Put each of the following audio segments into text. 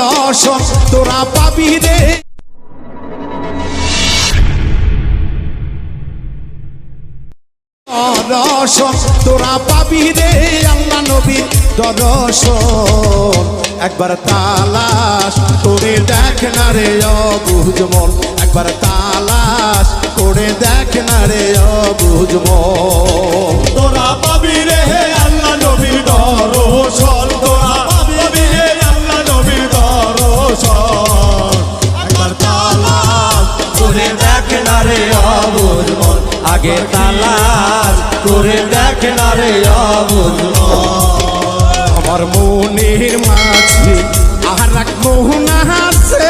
দর্শন তোরা পাবি রে। দর্শন তোরা পাবি রে, আল্লাহ নবীর দর্শন একবার তালাশ করে দেখ না রে অবুঝ মন। একবার তালাশ করে দেখ না রে অবুঝ মন। তোরা পাবি রে, আল্লাহ নবীর দর্শন আগে তালাশ করে দেখ না রে আমার মনের মাঝে আর এক মোহনা আছে।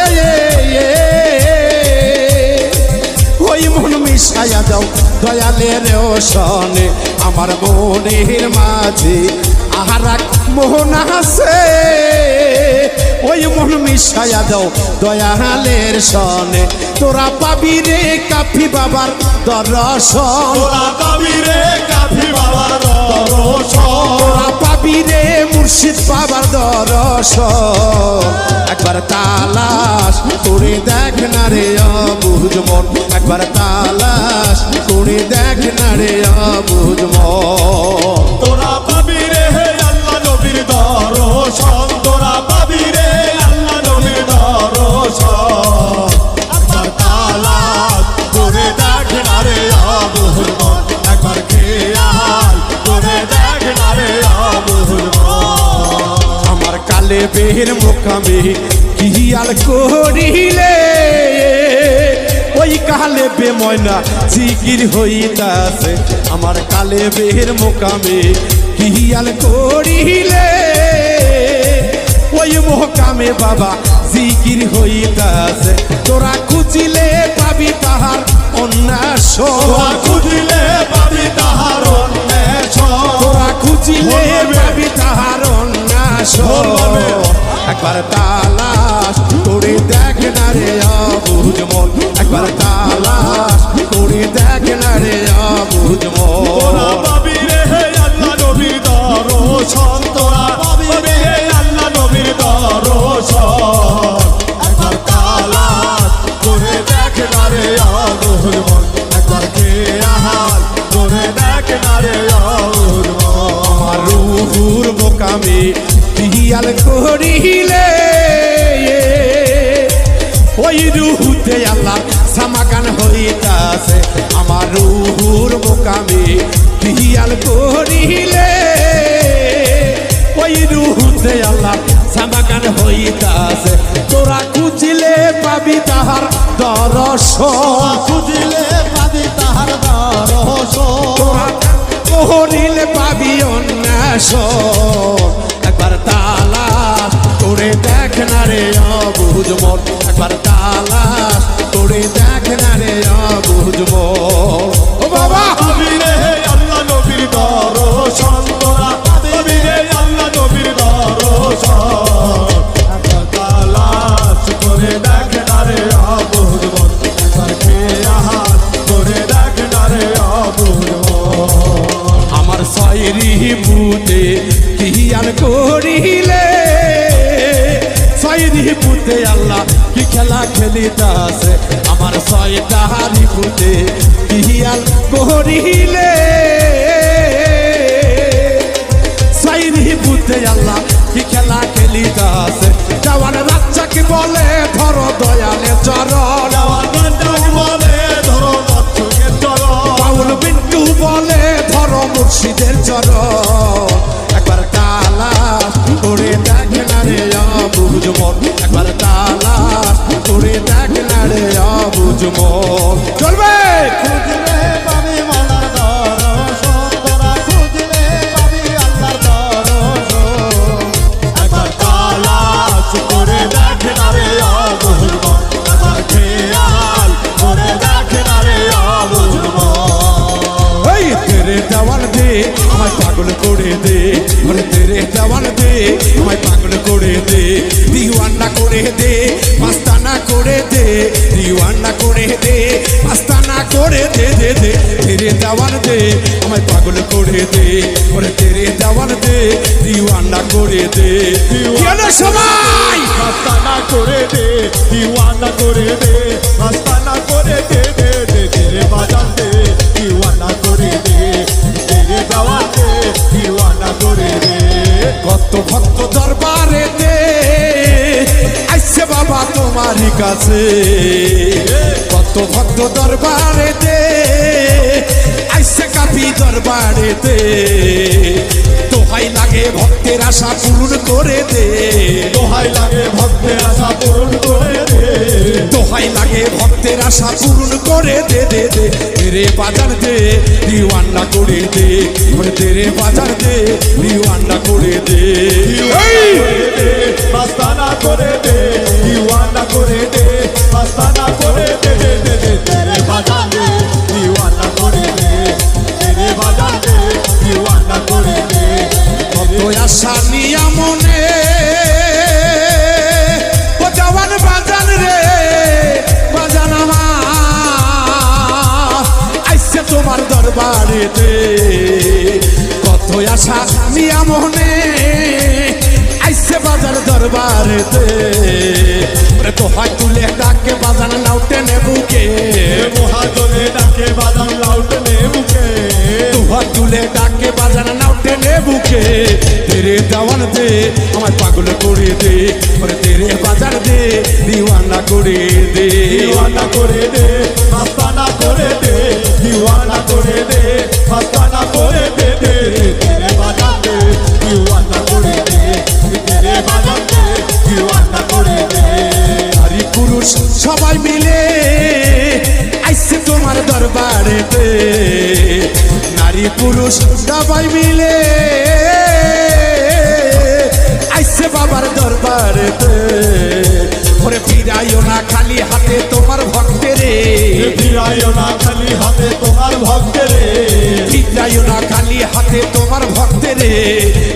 ওই মন মিশাইয়া দাও দয়ালের সনে আমার মনের মাঝে আর এক মোহনা ওই মিশাইয়া দাও দয়ালের সনে। তোরা পাবি রে কাফি বাবার দর্শন। তোরা পাবি রে কাফি বাবার দর্শন। তোরা পাবি রে মুর্শিদ বাবার দরস একবার তালাশ করে দেখ না রে অবুঝ মন। একবার তালাশ করে দেখ না রে অবুঝ মন। বেহের মোকামে কিয়াল করিলে? ওই কালে বে ময়না জিকির হইতাছে আমার কালে বেহের মোকামে কিয়াল করিলে? ওই মোকামে বাবা জিকির হইতাছে তোরা খুঁজিলে পাবি তাহার অন্যাস খুঁজলে পাবি তাহার অন্বেষণ তোরা খুঁজিলে পাবি তাহার অন্যাস বলবে। একবার তালাশ পিয়াল করিলে ওই রুহুতে আল্লাহ সামাগান হইতাছে। আমার রুহুর মোকামে পিয়াল করিলে ওই রুহুতে আল্লাহ সামাগান হইতাছে। তোরা খুঁজিলে পাবি তাহার দর্শন। খুঁজিলে পাবি তাহার দর্শন। তোরা করিলে পাবি অন্যাস করিলে। সাইরি বুতে আল্লাহ কি খেলা খেলিতাছে? আমার ছয়টাহারি বুতে কিয়াল করিলে? সাইরি বুতে আল্লাহ কি খেলা খেলিতাছে? জওয়ান বাচ্চাকে বলে ধরো দয়ালে চরণ। বলে ধরো পাউল বিন্টু বলে ধরো মুর্শিদের চরণ। দেওয়ান দে আমায় পাগল করে দে দিওয়ানা করে দে মাস্তানা করে দে দিওয়ানা করে দে মাস্তানা করে দে দে দে তেরে দেওয়ান দে আমায় পাগল করে দে ওরে তেরে দেওয়ান দে দিওয়ানা করে দে কেন সবাই মাস্তানা করে দে দিওয়ানা করে দে কত ভক্ত দরবারে দে আসছে বাবা তোমারই কাছে। কত ভক্ত দরবারে দে আসছে কাপি দরবারে দে লাগে ভক্তের আশা পূরণ করে দে। দোহাই লাগে ভক্তের আশা পূরণ করে দে। দোহাই লাগে ভক্তের আশা পূরণ করে দে দে দে। তেরে বাজার দে দিওয়ান্না করে দে। তেরে বাজার দে দিওয়ান্না করে দে। এই! করে আশা নিয়া মনে আইসে বাজার দরবারেতে। হয় তুলে ডাকে বাজান নাও টেনে বুকে মহাজনে ডাকে বাদাম লাউট নে মুখে দুহাত তুলে ডাকে বাজান নাও টেনে বুকে তেরে দেওয়ান দে আমার পাগল করে দে। ওরে তেরে বাজার দে দিওয়ানা করে দে। দিওয়ানা করে দে পুরুষ সবাই মিলে। আইসে বাবার দরবারেতে। ওরে ফিরাইও না খালি হাতে তোমার ভক্তেরে। ফিরাইও না খালি হাতে তোমার ভক্তের। ফিরাইও না খালি হাতে তোমার ভক্তেরে।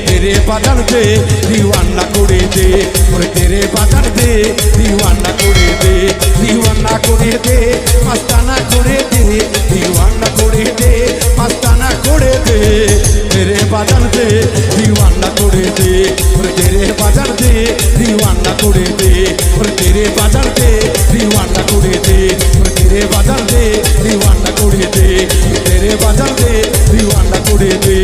তেরে বাজার দে দিওয়ান্না করে দে। ওরে তেরে বাজার দে দিওয়ান্না করে দে। দিওয়ান্না করে দে মাস্তানা করে দে। দিওয়ান্না করে দে মাস্তানা করে দে তেরে বাজার দে দিওয়ান্না করে দে ওরে তেরে বাজার দে দিওয়ান্না করে দে ওরে তেরে বাজার দে দিওয়ান্না করে দে ওরে তেরে বাজার দে দিওয়ান্না করে দে তেরে বাজার দে দিওয়ান্না করে দে